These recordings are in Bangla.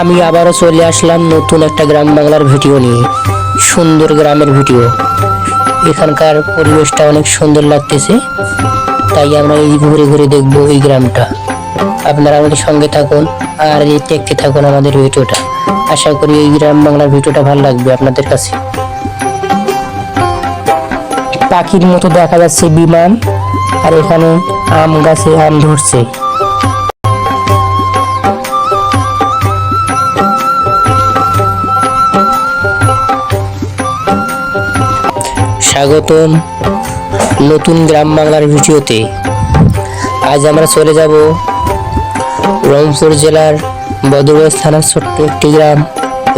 আমি আবারও চলে আসলাম নতুন একটা গ্রাম বাংলার ভিডিও নিয়ে। সুন্দর গ্রামের ভিডিও। এখানকার পরিবেশটা অনেক সুন্দর লাগতেছে। তাই আমরা এই ঘুরে ঘুরে দেখব এই গ্রামটা। আপনারা আমাদের সঙ্গে থাকুন আর এই দেখতে থাকুন আমাদের ভিডিওটা। আশা করি এই গ্রাম বাংলার ভিডিওটা ভালো লাগবে আপনাদের কাছে। পাখির মতো দেখা যাচ্ছে বিমান, আর এখানে আম গাছে আম ধরছে। স্বাগতম নতুন গ্রাম বাংলার ভিডিওতে। আজ আমরা চলে যাব রংপুর জেলার বদরগঞ্জ থানার ছোট্ট একটি গ্রাম।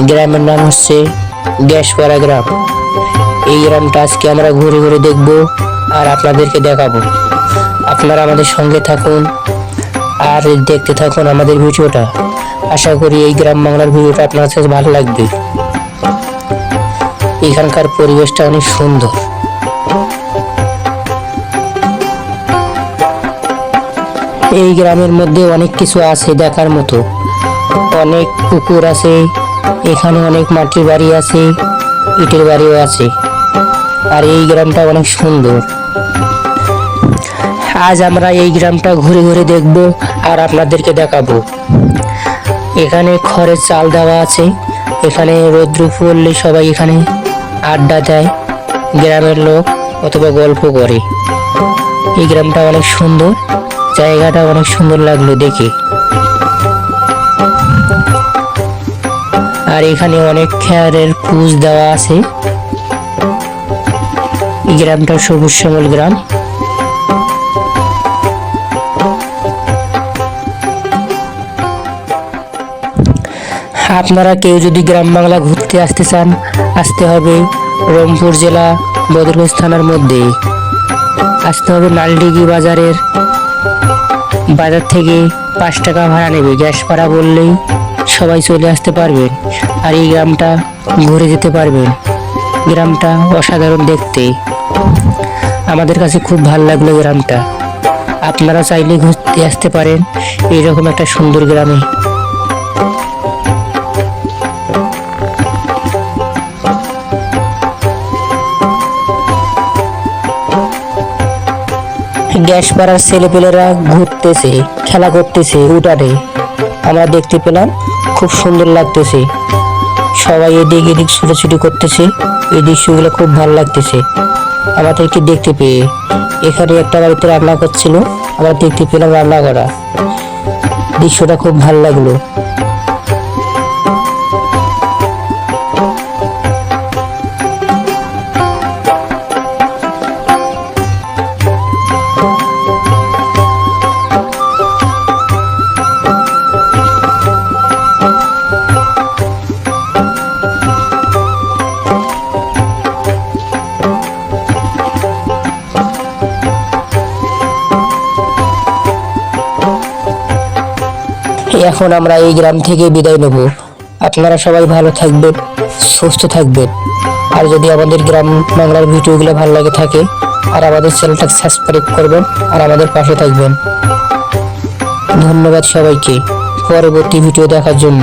গ্রামের নাম হচ্ছে গ্যাসপাড়া গ্রাম। এই গ্রামটা আজকে আমরা ঘুরে ঘুরে দেখব আর আপনাদেরকে দেখাবো। আপনারা আমাদের সঙ্গে থাকুন আর দেখতে থাকুন আমাদের ভিডিওটা। আশা করি এই গ্রাম বাংলার ভিডিওটা আপনার কাছে ভালো লাগবে। এখানকার পরিবেশটা অনেক সুন্দর। এই গ্রামের মধ্যে অনেক কিছু আছে দেখার মতো। অনেক পুকুর আছে, এখানে অনেক মাটির বাড়ি আছে, ইটের বাড়িও আছে। আর এই গ্রামটা অনেক সুন্দর। আজ আমরা এই গ্রামটা ঘুরে ঘুরে দেখব আর আপনাদেরকে দেখাবো। এখানে খড়ের চাল দেওয়া আছে, এখানে রৌদ্র পড়লে সবাই এখানে আড্ডা দেয়, গ্রামের লোক অথবা গল্প করে। এই গ্রামটা অনেক সুন্দর, জায়গাটা অনেক সুন্দর লাগল দেখে। আর এখানে অনেক খেয়ারের পুজ দেওয়া আছে। এই গ্রামটা সবুজ শ্যামল গ্রাম। আপনারা কেউ যদি গ্রাম বাংলা ঘুরতে আসতে চান, আসতে হবে রংপুর জেলা বদরগঞ্জ থানার মধ্যে। আসতে হবে নালডিগি বাজারের বাজার থেকে পাঁচ টাকা ভাড়া নেবে। গ্যাস ভাড়া বললেই সবাই চলে আসতে পারবেন আর এই গ্রামটা ঘুরে যেতে পারবেন। গ্রামটা অসাধারণ দেখতে। আমাদের কাছে খুব ভালো লাগল গ্রামটা। আপনারা চাইলে ঘুরতে আসতে পারেন। এইরকম একটা সুন্দর গ্রামে। গ্যাস পাড়ার ছেলেপেলেরা ঘুরতেছে, খেলা করতেছে, উঠানে। আমরা দেখতে পেলাম খুব সুন্দর লাগতেছে। সবাই এদিক এদিক ছুটোছুটি করতেছে। এই দৃশ্যগুলো খুব ভালো লাগতেছে। আমাদেরকে দেখতে পেয়ে। এখানে একটা বাড়িতে রান্না করছিল, আমরা দেখতে পেলাম রান্না করা দৃশ্যটা খুব ভালো লাগল। এখন আমরা এই গ্রাম থেকে বিদায় নেব। আপনারা সবাই ভালো থাকবেন, সুস্থ থাকবেন। আর যদি আমাদের গ্রাম বাংলার ভিডিওগুলো ভালো লাগে থাকে, আর আমাদের চ্যানেলটাকে সাবস্ক্রাইব করবেন আর আমাদের পাশে থাকবেন। ধন্যবাদ সবাইকে। পরবর্তী ভিডিও দেখার জন্য।